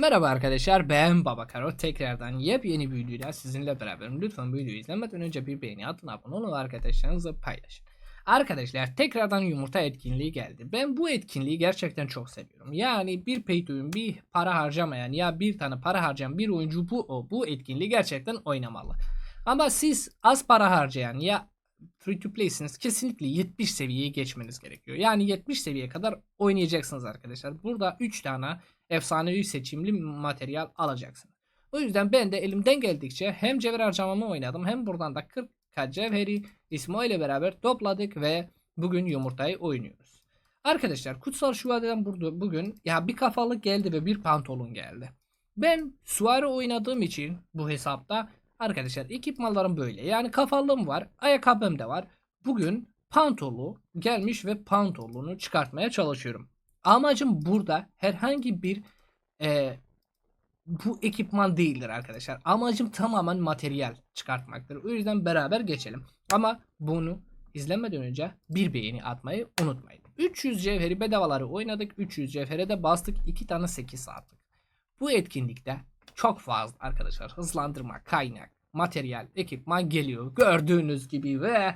Merhaba arkadaşlar ben Baba Karo tekrardan yepyeni videoyla sizinle beraberim. Lütfen videoyu izlemeden önce bir beğeni atın abone olun ve arkadaşlarınızla paylaşın. Arkadaşlar tekrardan yumurta etkinliği geldi. Ben bu etkinliği gerçekten çok seviyorum. Yani bir pay to bir para harcamayan ya bir tane para harcayan bir oyuncu bu o bu etkinliği gerçekten oynamalı. Ama siz az para harcayan ya free to play'siniz kesinlikle 70 seviyeyi geçmeniz gerekiyor. Yani 70 seviyeye kadar oynayacaksınız arkadaşlar. Burada 3 tane efsanevi seçimli materyal alacaksın. O yüzden ben de elimden geldikçe hem cevher harcamamı oynadım hem buradan da 40 k cevheri İsmo ile beraber topladık ve bugün yumurtayı oynuyoruz. Arkadaşlar kutsal şuvadan burada bugün ya bir kafalık geldi ve bir pantolon geldi. Ben suari oynadığım için bu hesapta arkadaşlar ekipmanlarım böyle. Yani kafalığım var, ayakkabım da var. Bugün pantolu gelmiş ve pantolonu çıkartmaya çalışıyorum. Amacım burada herhangi bir e, bu ekipman değildir arkadaşlar. Amacım tamamen materyal çıkartmaktır. O yüzden beraber geçelim. Ama bunu izlemeden önce bir beğeni atmayı unutmayın. 300 cevheri bedavaları oynadık. 300 cevhere de bastık. 2 tane 8 saatlik. Bu etkinlikte çok fazla arkadaşlar hızlandırma, kaynak, materyal, ekipman geliyor. Gördüğünüz gibi ve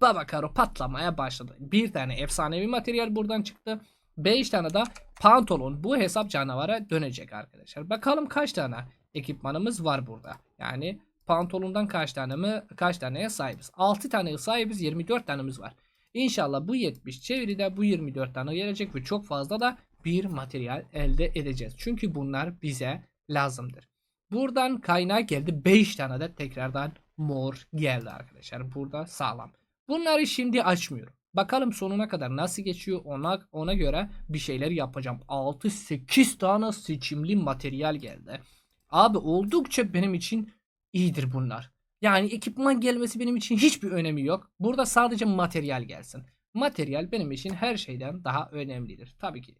Baba Karo patlamaya başladı. Bir tane efsanevi materyal buradan çıktı. 5 tane de pantolon bu hesap canavara dönecek arkadaşlar. Bakalım kaç tane ekipmanımız var burada. Yani pantolondan kaç tane mi kaç taneye sahibiz? 6 tane sahibiz 24 tanemiz var. İnşallah bu 70 çeviride bu 24 tane gelecek ve çok fazla da bir materyal elde edeceğiz. Çünkü bunlar bize lazımdır. Buradan kaynağı geldi 5 tane de tekrardan mor geldi arkadaşlar. Burada sağlam. Bunları şimdi açmıyorum. Bakalım sonuna kadar nasıl geçiyor ona ona göre bir şeyler yapacağım. 6-8 tane seçimli materyal geldi. Abi oldukça benim için iyidir bunlar. Yani ekipman gelmesi benim için hiçbir önemi yok. Burada sadece materyal gelsin. Materyal benim için her şeyden daha önemlidir. Tabii ki.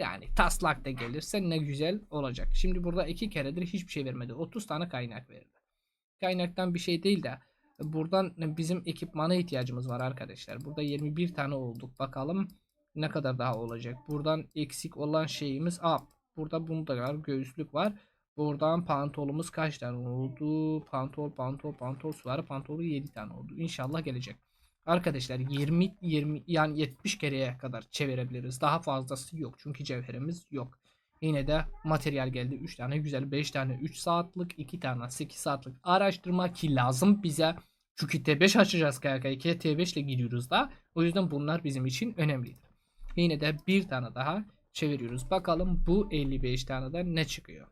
Yani taslak da gelirse ne güzel olacak. Şimdi burada iki keredir hiçbir şey vermedi. 30 tane kaynak verdi. Kaynaktan bir şey değil de buradan bizim ekipmana ihtiyacımız var arkadaşlar. Burada 21 tane olduk. Bakalım ne kadar daha olacak. Buradan eksik olan şeyimiz a burada bunda var. Göğüslük var. Buradan pantolumuz kaç tane oldu? Pantol, pantol, pantol var. Pantolu 7 tane oldu. İnşallah gelecek. Arkadaşlar 20 20 yani 70 kereye kadar çevirebiliriz. Daha fazlası yok çünkü cevherimiz yok. Yine de materyal geldi. 3 tane güzel 5 tane 3 saatlik 2 tane 8 saatlik araştırma ki lazım bize. Çünkü T5 açacağız KK2 T5 ile gidiyoruz da. O yüzden bunlar bizim için önemlidir. Yine de bir tane daha çeviriyoruz. Bakalım bu 55 tane de ne çıkıyor.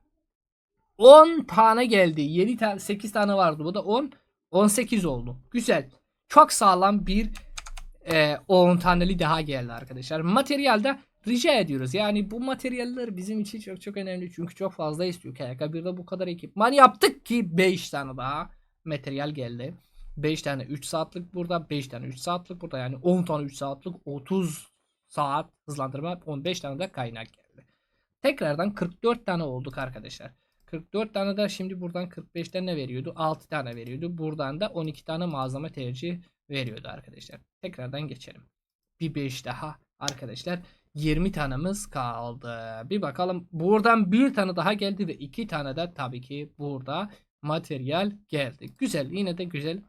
10 tane geldi. 7 tane 8 tane vardı. Bu da 10 18 oldu. Güzel. Çok sağlam bir e, 10 taneli daha geldi arkadaşlar. Materyalde rica ediyoruz. Yani bu materyaller bizim için çok çok önemli. Çünkü çok fazla istiyor. KK1'de bu kadar ekipman yaptık ki 5 tane daha materyal geldi. 5 tane 3 saatlik burada. 5 tane 3 saatlik burada. Yani 10 tane 3 saatlik 30 saat hızlandırma 15 tane de kaynak geldi. Tekrardan 44 tane olduk arkadaşlar. 44 tane de şimdi buradan 45'ten ne veriyordu? 6 tane veriyordu. Buradan da 12 tane malzeme tercih veriyordu arkadaşlar. Tekrardan geçelim. Bir 5 daha arkadaşlar. 20 tanemiz kaldı. Bir bakalım. Buradan bir tane daha geldi ve iki tane de tabii ki burada materyal geldi. Güzel. Yine de güzel.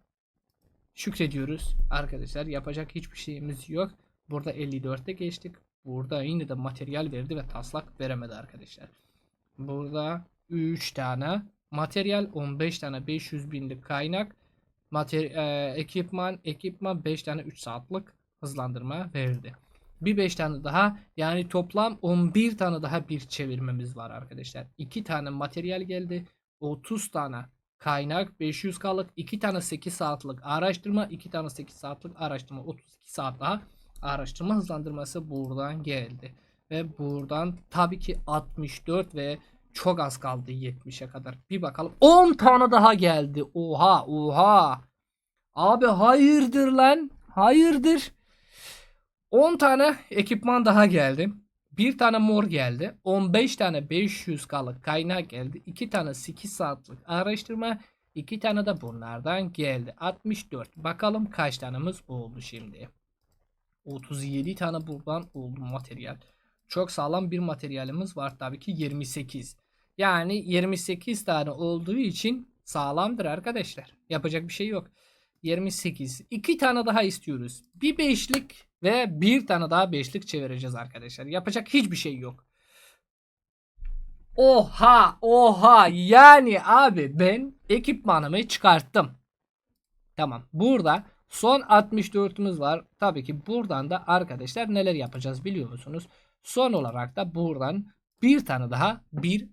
Şükrediyoruz arkadaşlar. Yapacak hiçbir şeyimiz yok. Burada 54'te geçtik. Burada yine de materyal verdi ve taslak veremedi arkadaşlar. Burada 3 tane materyal 15 tane 500 binlik kaynak mater e, ekipman ekipman 5 tane 3 saatlik hızlandırma verdi. Bir 5 tane daha yani toplam 11 tane daha bir çevirmemiz var arkadaşlar. 2 tane materyal geldi. 30 tane kaynak 500 kalık 2 tane 8 saatlik araştırma 2 tane 8 saatlik araştırma 32 saat daha araştırma hızlandırması buradan geldi. Ve buradan tabii ki 64 ve çok az kaldı 70'e kadar. Bir bakalım. 10 tane daha geldi. Oha oha. Abi hayırdır lan. Hayırdır. 10 tane ekipman daha geldi. Bir tane mor geldi. 15 tane 500 kalık kaynak geldi. 2 tane 8 saatlik araştırma. 2 tane de bunlardan geldi. 64. Bakalım kaç tanemiz oldu şimdi. 37 tane buradan oldu materyal. Çok sağlam bir materyalimiz var tabii ki 28. Yani 28 tane olduğu için sağlamdır arkadaşlar. Yapacak bir şey yok. 28. 2 tane daha istiyoruz. Bir beşlik ve bir tane daha beşlik çevireceğiz arkadaşlar. Yapacak hiçbir şey yok. Oha oha yani abi ben ekipmanımı çıkarttım. Tamam burada son 64'ümüz var. Tabii ki buradan da arkadaşlar neler yapacağız biliyor musunuz? Son olarak da buradan bir tane daha bir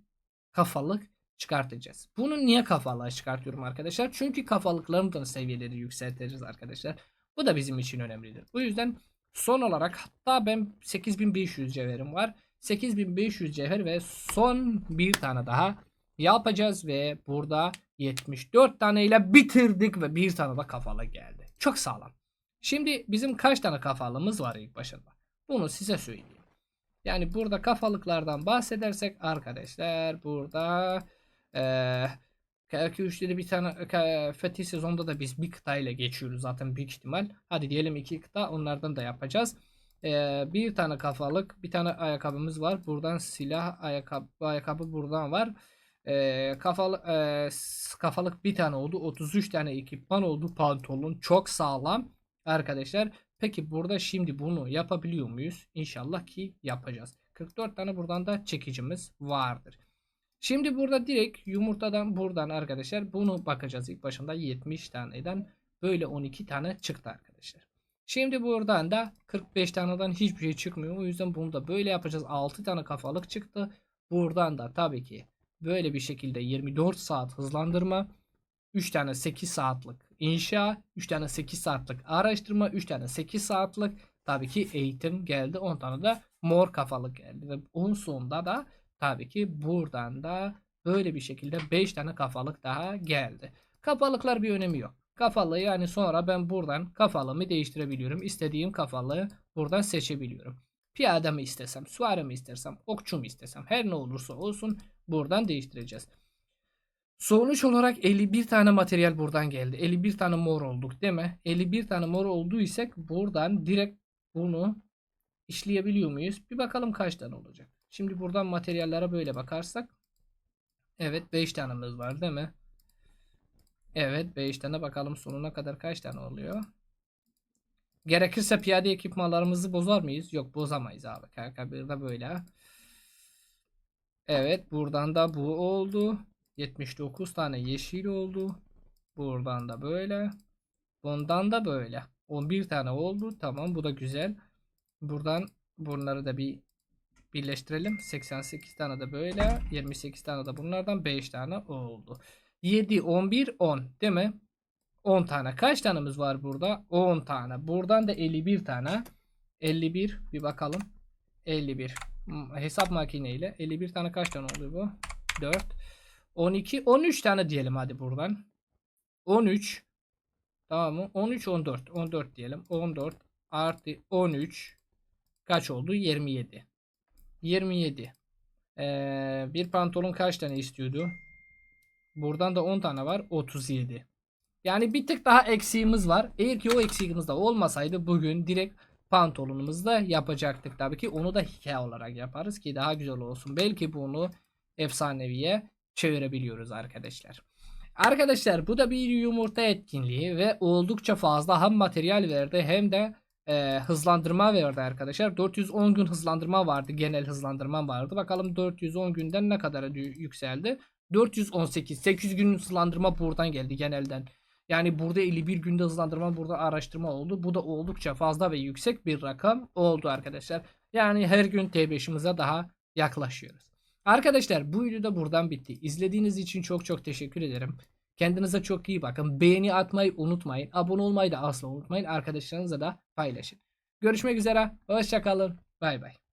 kafalık çıkartacağız. Bunu niye kafalığa çıkartıyorum arkadaşlar? Çünkü kafalıkların da seviyeleri yükselteceğiz arkadaşlar. Bu da bizim için önemlidir. Bu yüzden son olarak hatta ben 8500 cevherim var. 8500 cevher ve son bir tane daha yapacağız ve burada 74 tane ile bitirdik ve bir tane de kafalı geldi. Çok sağlam. Şimdi bizim kaç tane kafalımız var ilk başında? Bunu size söyleyeyim. Yani burada kafalıklardan bahsedersek arkadaşlar burada eee KK3'te bir tane Fethi sezonda da biz bir kıta ile geçiyoruz zaten büyük ihtimal. Hadi diyelim iki kıta onlardan da yapacağız. Eee, bir tane kafalık bir tane ayakkabımız var. Buradan silah ayakkabı, ayakkabı buradan var. Eee kafalı, s- kafalık bir tane oldu. 33 tane ekipman oldu. Pantolon çok sağlam arkadaşlar. Peki burada şimdi bunu yapabiliyor muyuz? İnşallah ki yapacağız. 44 tane buradan da çekicimiz vardır. Şimdi burada direkt yumurtadan buradan arkadaşlar bunu bakacağız. İlk başında 70 taneden böyle 12 tane çıktı arkadaşlar. Şimdi buradan da 45 taneden hiçbir şey çıkmıyor. O yüzden bunu da böyle yapacağız. 6 tane kafalık çıktı. Buradan da tabii ki böyle bir şekilde 24 saat hızlandırma. 3 tane 8 saatlik inşa, 3 tane 8 saatlik araştırma, 3 tane 8 saatlik tabii ki eğitim geldi. 10 tane de mor kafalık geldi. Ve onun sonunda da tabii ki buradan da böyle bir şekilde 5 tane kafalık daha geldi. Kafalıklar bir önemi yok. Kafalığı yani sonra ben buradan kafalığımı değiştirebiliyorum. İstediğim kafalığı buradan seçebiliyorum. Piyade mi istesem, süvari mi istersem, okçu mu istesem her ne olursa olsun buradan değiştireceğiz. Sonuç olarak 51 tane materyal buradan geldi. 51 tane mor olduk değil mi? 51 tane mor olduysak buradan direkt bunu işleyebiliyor muyuz? Bir bakalım kaç tane olacak. Şimdi buradan materyallere böyle bakarsak. Evet 5 tanemiz var değil mi? Evet 5 tane bakalım sonuna kadar kaç tane oluyor? Gerekirse piyade ekipmanlarımızı bozar mıyız? Yok bozamayız abi. KK1'de böyle. Evet buradan da bu oldu. 79 tane yeşil oldu. Buradan da böyle. Bundan da böyle. 11 tane oldu. Tamam bu da güzel. Buradan bunları da bir birleştirelim. 88 tane de böyle. 28 tane de bunlardan 5 tane oldu. 7, 11, 10 değil mi? 10 tane. Kaç tanemiz var burada? 10 tane. Buradan da 51 tane. 51 bir bakalım. 51. Hmm, Hesap makineyle 51 tane kaç tane oluyor bu? 4 12 13 tane diyelim hadi buradan. 13 Tamam mı? 13 14 14 diyelim. 14 artı 13 kaç oldu? 27. 27. Ee, bir pantolon kaç tane istiyordu? Buradan da 10 tane var. 37. Yani bir tık daha eksiğimiz var. Eğer ki o eksiğimiz de olmasaydı bugün direkt pantolonumuzda yapacaktık. Tabii ki onu da hikaye olarak yaparız ki daha güzel olsun. Belki bunu efsaneviye çevirebiliyoruz arkadaşlar. Arkadaşlar bu da bir yumurta etkinliği ve oldukça fazla hem materyal verdi hem de e, hızlandırma verdi arkadaşlar. 410 gün hızlandırma vardı. Genel hızlandırma vardı. Bakalım 410 günden ne kadar yükseldi. 418. 800 gün hızlandırma buradan geldi genelden. Yani burada 51 günde hızlandırma burada araştırma oldu. Bu da oldukça fazla ve yüksek bir rakam oldu arkadaşlar. Yani her gün T5'imize daha yaklaşıyoruz. Arkadaşlar bu video da buradan bitti. İzlediğiniz için çok çok teşekkür ederim. Kendinize çok iyi bakın. Beğeni atmayı unutmayın. Abone olmayı da asla unutmayın. Arkadaşlarınızla da paylaşın. Görüşmek üzere. Hoşçakalın. Bay bay.